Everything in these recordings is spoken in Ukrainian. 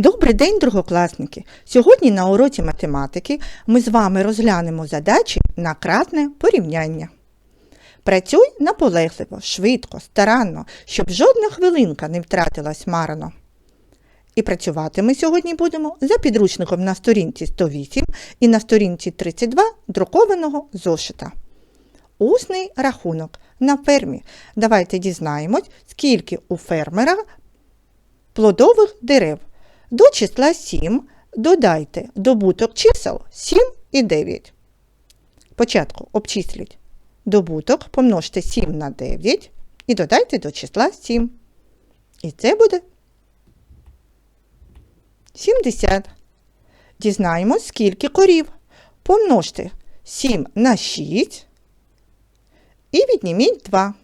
Добрий день, другокласники! Сьогодні на уроці математики ми з вами розглянемо задачі на кратне порівняння. Працюй наполегливо, швидко, старанно, щоб жодна хвилинка не втратилась марно. І працювати ми сьогодні будемо за підручником на сторінці 108 і на сторінці 32 друкованого зошита. Усний рахунок на фермі. Давайте дізнаємось, скільки у фермера плодових дерев. До числа 7 додайте добуток чисел 7 і 9. Спочатку обчисліть добуток, помножте 7 на 9 і додайте до числа 7. І це буде 70. Дізнаємось, скільки корів. Помножте 7 на 6 і відніміть 2.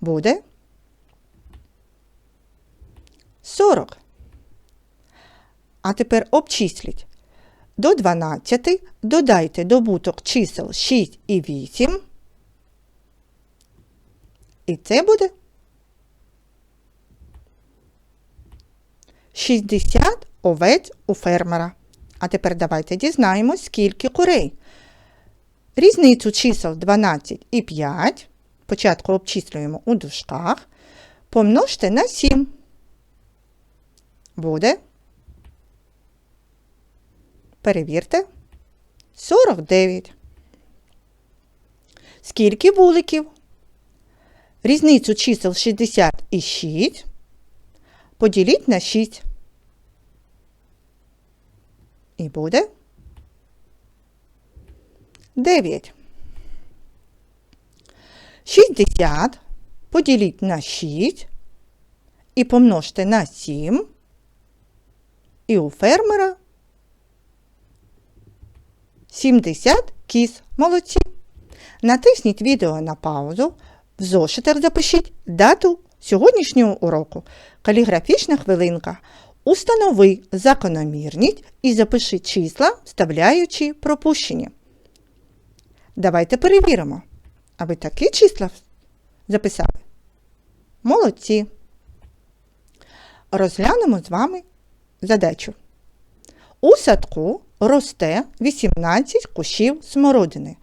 Буде 40. А тепер обчисліть. До 12 додайте добуток чисел 6 і 8. І це буде 60 овець у фермера. А тепер давайте дізнаємось, скільки курей. Різницю чисел 12 і 5. Спочатку обчислюємо у дужках. Помножте на 7 буде. Перевірте. 49. Скільки вуликів? Різницю чисел 60 і 6 поділіть на 6. І буде 9. 60 поділіть на 6 і помножте на 7. І у фермера 70 кіз. Молодці. Натисніть відео на паузу. В зошитах запишіть дату сьогоднішнього уроку. Каліграфічна хвилинка. Установи закономірність і запиши числа, вставляючи пропущені. Давайте перевіримо. А ви такі числа записали? Молодці. Розглянемо з вами задачу. У садку росте 18 кущів смородини,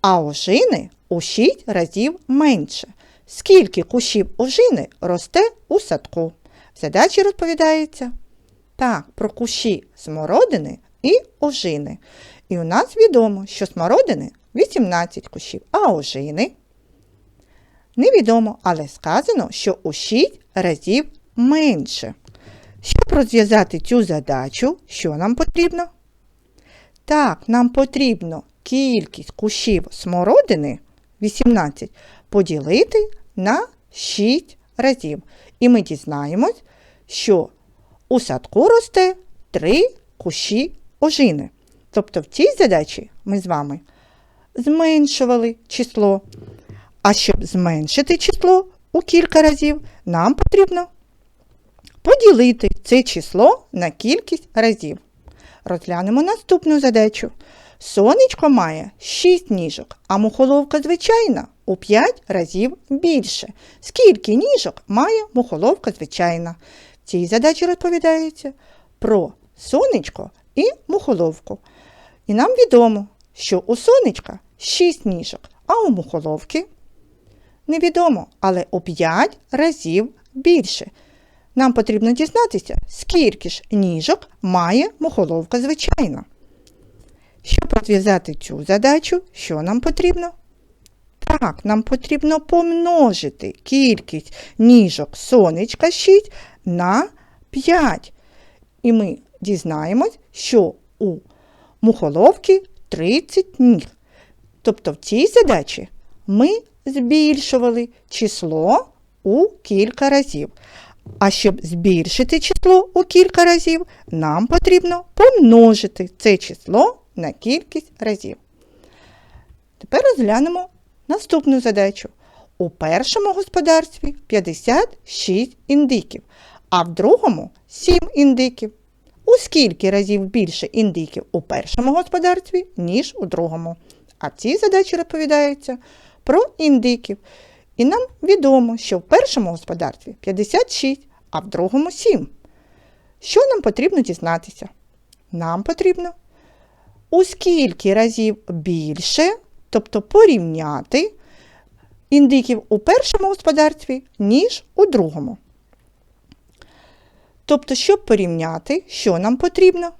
а ожини у 6 разів менше. Скільки кущів ожини росте у садку? В задачі розповідається так, про кущі смородини і ожини. І у нас відомо, що смородини 18 кущів, а ожини невідомо, але сказано, що у 6 разів менше. Щоб розв'язати цю задачу, що нам потрібно? Так, нам потрібно кількість кущів смородини 18 поділити на 6 разів. І ми дізнаємось, що у садку росте 3 кущі ожини. Тобто в цій задачі ми з вами зменшували число. А щоб зменшити число у кілька разів, нам потрібно поділити це число на кількість разів. Розглянемо наступну задачу. Сонечко має 6 ніжок, а мухоловка звичайна у 5 разів більше. Скільки ніжок має мухоловка звичайна? В цій задачі розповідається про сонечко і мухоловку. І нам відомо, що у сонечка 6 ніжок, а у мухоловки невідомо, але у 5 разів більше. Нам потрібно дізнатися, скільки ж ніжок має мухоловка звичайна. Щоб розв'язати цю задачу, що нам потрібно? Так, нам потрібно помножити кількість ніжок сонечка 6 на 5. І ми дізнаємось, що у мухоловки 30 ніг. Тобто в цій задачі ми збільшували число у кілька разів. А щоб збільшити число у кілька разів, нам потрібно помножити це число на кількість разів. Тепер розглянемо наступну задачу. У першому господарстві 56 індиків, а в другому 7 індиків. У скільки разів більше індиків у першому господарстві, ніж у другому. А в цій задачі розповідається про індиків. І нам відомо, що в першому господарстві 56, а в другому 7. Що нам потрібно дізнатися? Нам потрібно у скільки разів більше, тобто порівняти індиків у першому господарстві, ніж у другому. Тобто, щоб порівняти, що нам потрібно?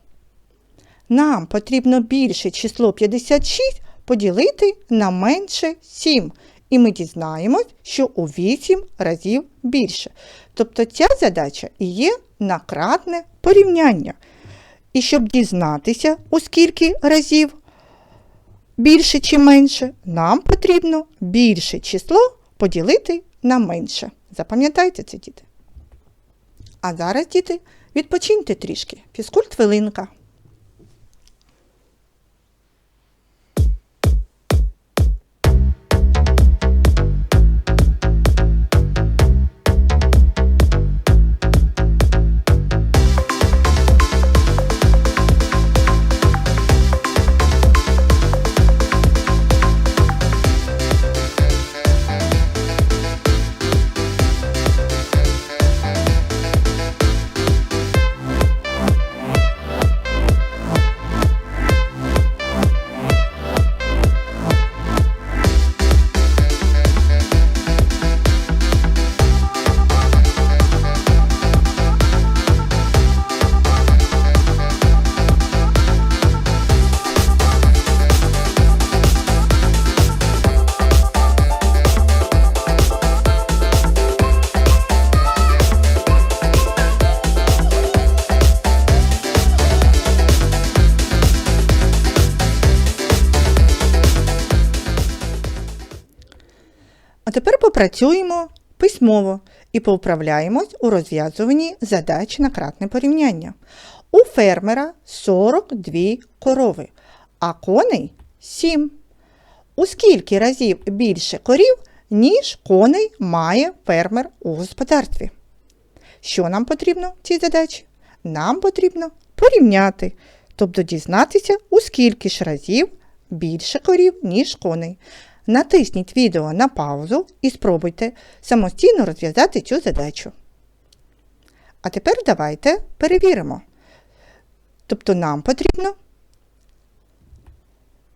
Нам потрібно більше число 56 поділити на менше 7. І ми дізнаємось, що у 8 разів більше. Тобто ця задача і є накратне порівняння. І щоб дізнатися, у скільки разів більше чи менше, нам потрібно більше число поділити на менше. Запам'ятайте це, діти. А зараз, діти, відпочиньте трішки. Фізкульт хвилинка. Попрацюємо письмово і поуправляємось у розв'язуванні задач на кратне порівняння. У фермера 42 корови, а коней 7. У скільки разів більше корів, ніж коней має фермер у господарстві? Що нам потрібно в цій задачі? Нам потрібно порівняти, тобто дізнатися, у скільки ж разів більше корів, ніж коней. Натисніть відео на паузу і спробуйте самостійно розв'язати цю задачу. А тепер давайте перевіримо. Тобто нам потрібно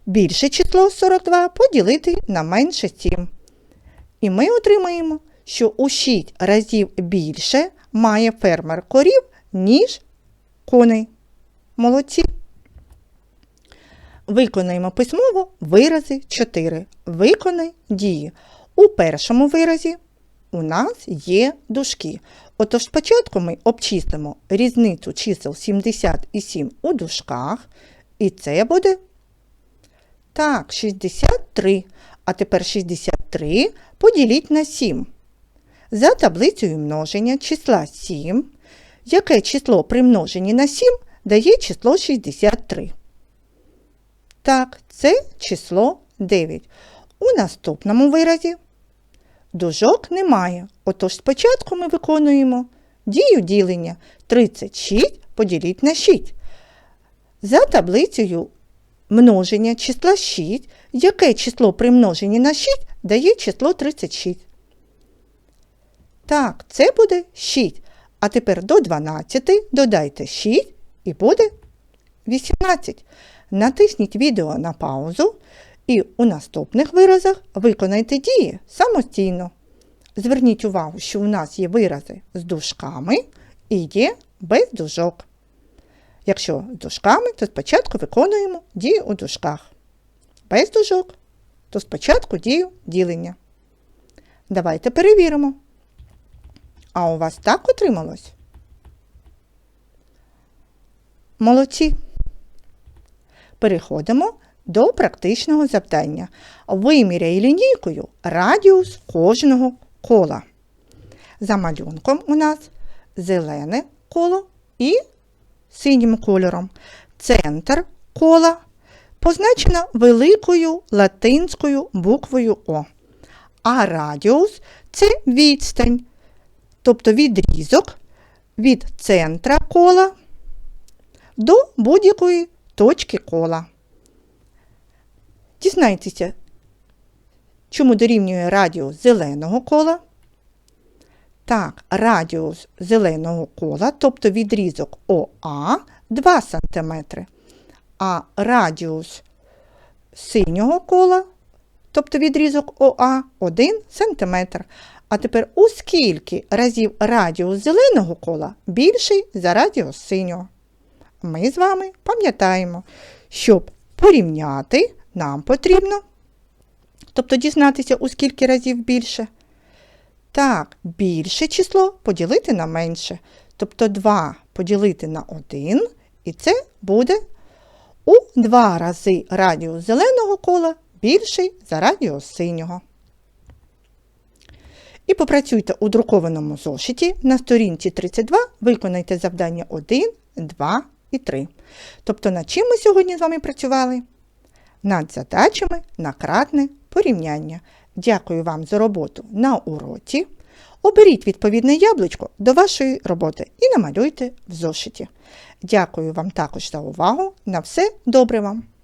більше число 42 поділити на менше 7. І ми отримаємо, що у 6 разів більше має фермер корів, ніж коней. Молодці! Виконаємо письмово вирази 4. Виконай дії. У першому виразі у нас є дужки. Отож спочатку ми обчислимо різницю чисел 77 у дужках. І це буде так, 63. А тепер 63 поділіть на 7. За таблицею множення числа 7, яке число при множенні на 7 дає число 63. Так, це число 9. У наступному виразі дужок немає. Отож спочатку ми виконуємо дію ділення 36 поділіть на 6. За таблицею множення числа 6, яке число при множенні на 6 дає число 36. Так, це буде 6. А тепер до 12 додайте 6 і буде 18. Натисніть відео на паузу і у наступних виразах виконайте дії самостійно. Зверніть увагу, що у нас є вирази з дужками і є без дужок. Якщо з дужками, то спочатку виконуємо дію у дужках. Без дужок, то спочатку дію ділення. Давайте перевіримо. А у вас так отрималось? Молодці! Переходимо до практичного завдання. Виміряй лінійкою радіус кожного кола. За малюнком у нас зелене коло і синім кольором. Центр кола позначено великою латинською буквою О. А радіус це відстань, тобто відрізок від центра кола до будь-якої точки кола. Дізнайтеся, чому дорівнює радіус зеленого кола Так, радіус зеленого кола, тобто відрізок ОА 2 см, а радіус синього кола, тобто відрізок ОА 1 см. А тепер у скільки разів радіус зеленого кола більший за радіус синього? Ми з вами пам'ятаємо, щоб порівняти, нам потрібно, тобто дізнатися, у скільки разів більше. Так, більше число поділити на менше. Тобто 2 поділити на 1, і це буде у 2 рази радіус зеленого кола більший за радіус синього. І попрацюйте у друкованому зошиті на сторінці 32, виконайте завдання 1, 2 і 3. Тобто над чим ми сьогодні з вами працювали? Над задачами на кратне порівняння. Дякую вам за роботу на уроці. Оберіть відповідне яблучко до вашої роботи і намалюйте в зошиті. Дякую вам також за увагу. На все добре вам!